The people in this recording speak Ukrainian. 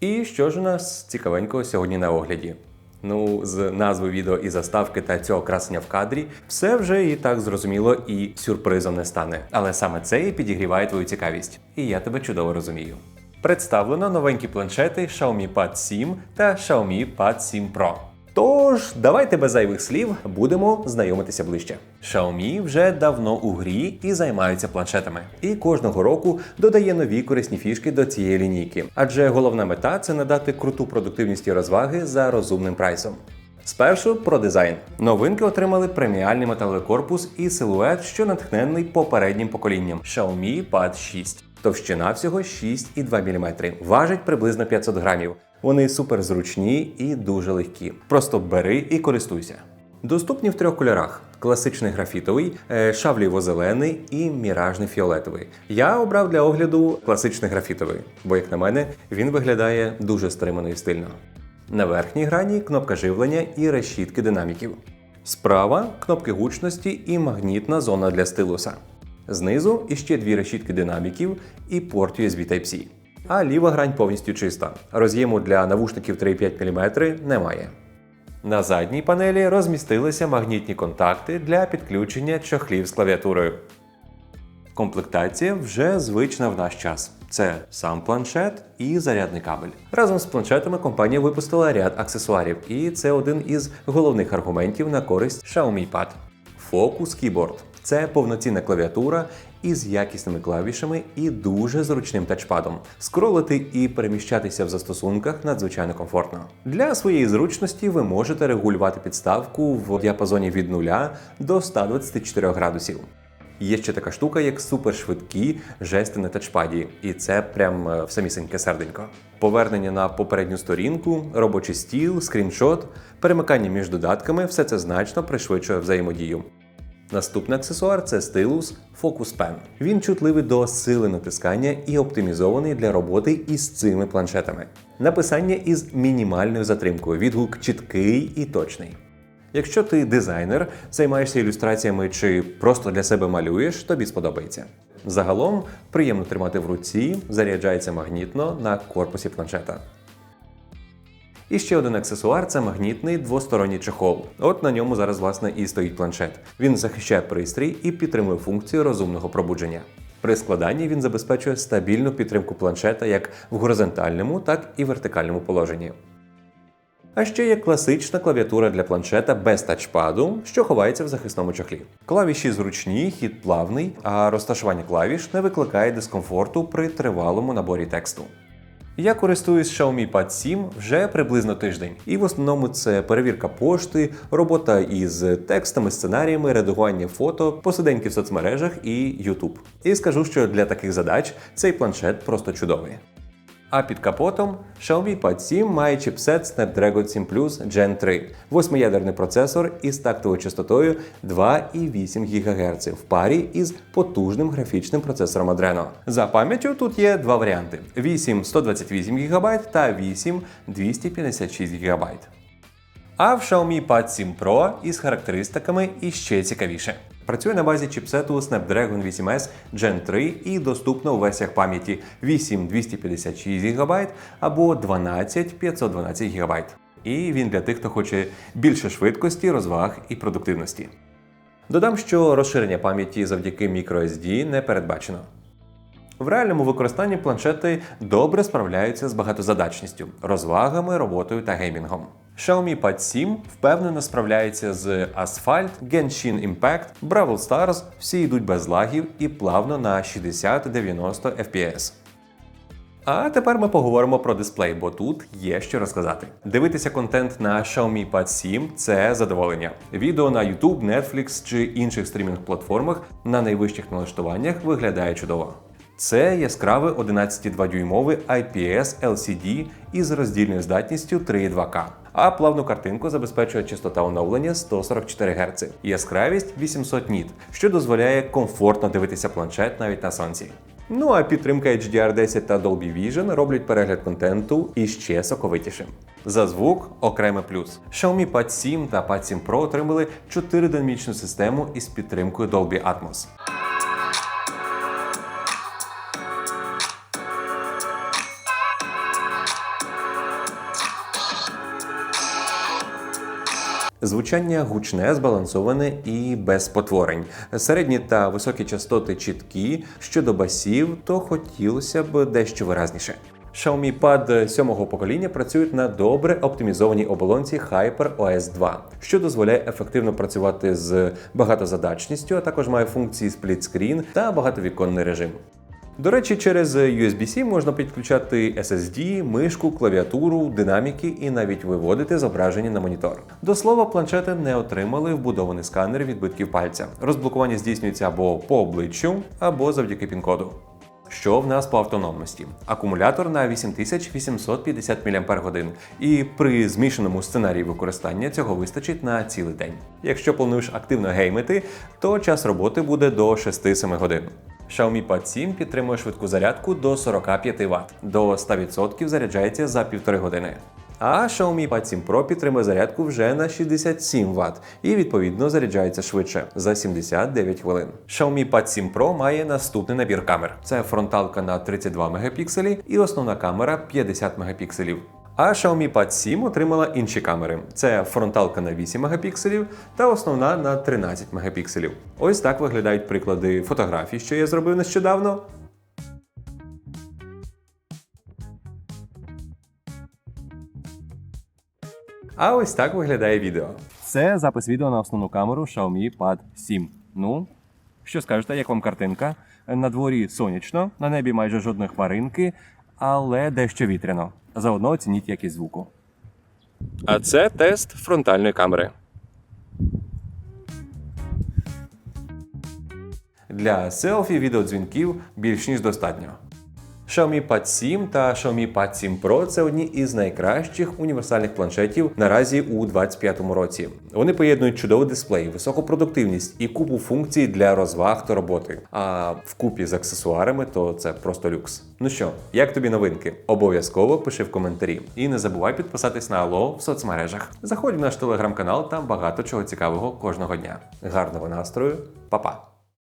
І що ж у нас цікавенького сьогодні на огляді? Ну, з назви відео і заставки та цього красення в кадрі, все вже і так зрозуміло і сюрпризом не стане. Але саме це і підігріває твою цікавість. І я тебе чудово розумію. Представлено новенькі планшети Xiaomi Pad 7 та Xiaomi Pad 7 Pro. Тож, давайте без зайвих слів будемо знайомитися ближче. Xiaomi вже давно у грі і займаються планшетами. І кожного року додає нові корисні фішки до цієї лінійки. Адже головна мета це надати круту продуктивність і розваги за розумним прайсом. Спершу про дизайн. Новинки отримали преміальний металевий корпус і силует, що натхнений попереднім поколінням Xiaomi Pad 6. Товщина всього 6,2 мм. Важить приблизно 500 грамів. Вони суперзручні і дуже легкі. Просто бери і користуйся. Доступні в трьох кольорах: класичний графітовий, е, шавліво-зелений і міражний фіолетовий. Я обрав для огляду класичний графітовий, бо, як на мене, він виглядає дуже стримано і стильно. На верхній грані кнопка живлення і решітки динаміків. Справа кнопки гучності і магнітна зона для стилуса. Знизу іще дві решітки динаміків і порт USB Type-C. А ліва грань повністю чиста. Роз'єму для навушників 3,5 мм немає. На задній панелі розмістилися магнітні контакти для підключення чохлів з клавіатурою. Комплектація вже звична в наш час. Це сам планшет і зарядний кабель. Разом з планшетами компанія випустила ряд аксесуарів, і це один із головних аргументів на користь Xiaomi Pad. Focus Keyboard – це повноцінна клавіатура із якісними клавішами і дуже зручним тачпадом. Скролити і переміщатися в застосунках надзвичайно комфортно. Для своєї зручності ви можете регулювати підставку в діапазоні від 0 до 124 градусів. Є ще така штука, як супершвидкі жести на тачпаді, і це прям е, в самісіньке серденько. Повернення на попередню сторінку, робочий стіл, скріншот, перемикання між додатками все це значно пришвидшує взаємодію. Наступний аксесуар це стилус Focus Pen. Він чутливий до сили натискання і оптимізований для роботи із цими планшетами. Написання із мінімальною затримкою, відгук чіткий і точний. Якщо ти дизайнер, займаєшся ілюстраціями чи просто для себе малюєш, тобі сподобається. Загалом приємно тримати в руці, заряджається магнітно на корпусі планшета. І ще один аксесуар це магнітний двосторонній чехол. От на ньому зараз власне і стоїть планшет. Він захищає пристрій і підтримує функцію розумного пробудження. При складанні він забезпечує стабільну підтримку планшета як в горизонтальному, так і вертикальному положенні. А ще є класична клавіатура для планшета без тачпаду, що ховається в захисному чохлі. Клавіші зручні, хід плавний, а розташування клавіш не викликає дискомфорту при тривалому наборі тексту. Я користуюсь Xiaomi Pad 7 вже приблизно тиждень, і в основному це перевірка пошти, робота із текстами, сценаріями, редагування фото, посиденьки в соцмережах і YouTube. І скажу, що для таких задач цей планшет просто чудовий. А під капотом Xiaomi Pad 7 має чіпсет Snapdragon 7 Plus Gen 3, восьмиядерний процесор із тактовою частотою 2,8 ГГц в парі із потужним графічним процесором Adreno. За пам'яттю тут є два варіанти: 8 128 ГБ та 8 256 ГБ. А в Xiaomi Pad 7 Pro із характеристиками іще цікавіше. Працює на базі чіпсету Snapdragon 8S Gen 3 і доступно у версіях пам'яті 8 256 ГБ або 12 512 ГБ. І він для тих, хто хоче більше швидкості, розваг і продуктивності. Додам, що розширення пам'яті завдяки microSD не передбачено. В реальному використанні планшети добре справляються з багатозадачністю, розвагами, роботою та геймінгом. Xiaomi Pad 7 впевнено справляється з Asphalt, Genshin Impact, Brawl Stars, всі йдуть без лагів і плавно на 60-90 FPS. А тепер ми поговоримо про дисплей, бо тут є що розказати. Дивитися контент на Xiaomi Pad 7 – це задоволення. Відео на YouTube, Netflix чи інших стрімінг-платформах на найвищих налаштуваннях виглядає чудово. Це яскравий 11,2 дюймовий IPS LCD із роздільною здатністю 3,2К. А плавну картинку забезпечує частота оновлення 144 Гц, яскравість 800 ніт, що дозволяє комфортно дивитися планшет навіть на сонці. Ну а підтримка HDR10 та Dolby Vision роблять перегляд контенту іще соковитішим. За звук окреме плюс. Xiaomi Pad 7 та Pad 7 Pro отримали 4-динамічну систему із підтримкою Dolby Atmos. Звучання гучне, збалансоване і без потворень. Середні та високі частоти чіткі. Щодо басів, то хотілося б дещо виразніше. Xiaomi Pad сьомого покоління працюють на добре оптимізованій оболонці Hyper OS 2, що дозволяє ефективно працювати з багатозадачністю, а також має функції сплітскрін та багатовіконний режим. До речі, через USB-C можна підключати SSD, мишку, клавіатуру, динаміки і навіть виводити зображення на монітор. До слова, планшети не отримали вбудований сканер відбитків пальця. Розблокування здійснюється або по обличчю, або завдяки пін-коду. Що в нас по автономності? Акумулятор на 8850 мАч, і при змішаному сценарії використання цього вистачить на цілий день. Якщо плануєш активно геймити, то час роботи буде до 6-7 годин. Xiaomi Pad 7 підтримує швидку зарядку до 45 Вт, до 100% заряджається за півтори години. А Xiaomi Pad 7 Pro підтримує зарядку вже на 67 Вт і відповідно заряджається швидше за 79 хвилин. Xiaomi Pad 7 Pro має наступний набір камер: це фронталка на 32 Мп і основна камера 50 Мп. А Xiaomi Pad 7 отримала інші камери: це фронталка на 8 Мп та основна на 13 Мп. Ось так виглядають приклади фотографій, що я зробив нещодавно. А ось так виглядає відео. Це запис відео на основну камеру Xiaomi Pad 7. Ну, що скажете, як вам картинка? На дворі сонячно, на небі майже жодної хмаринки, але дещо вітряно. Заодно оцініть якість звуку. А це тест фронтальної камери. Для селфі відеодзвінків більш ніж достатньо. Xiaomi Pad 7 та Xiaomi Pad 7 Pro це одні із найкращих універсальних планшетів наразі у 2025 році. Вони поєднують чудовий дисплей, високу продуктивність і купу функцій для розваг та роботи. А вкупі з аксесуарами то це просто люкс. Ну що, як тобі новинки? Обов'язково пиши в коментарі. І не забувай підписатись на Алло в соцмережах. Заходь в наш телеграм-канал, там багато чого цікавого кожного дня. Гарного настрою, Па-па!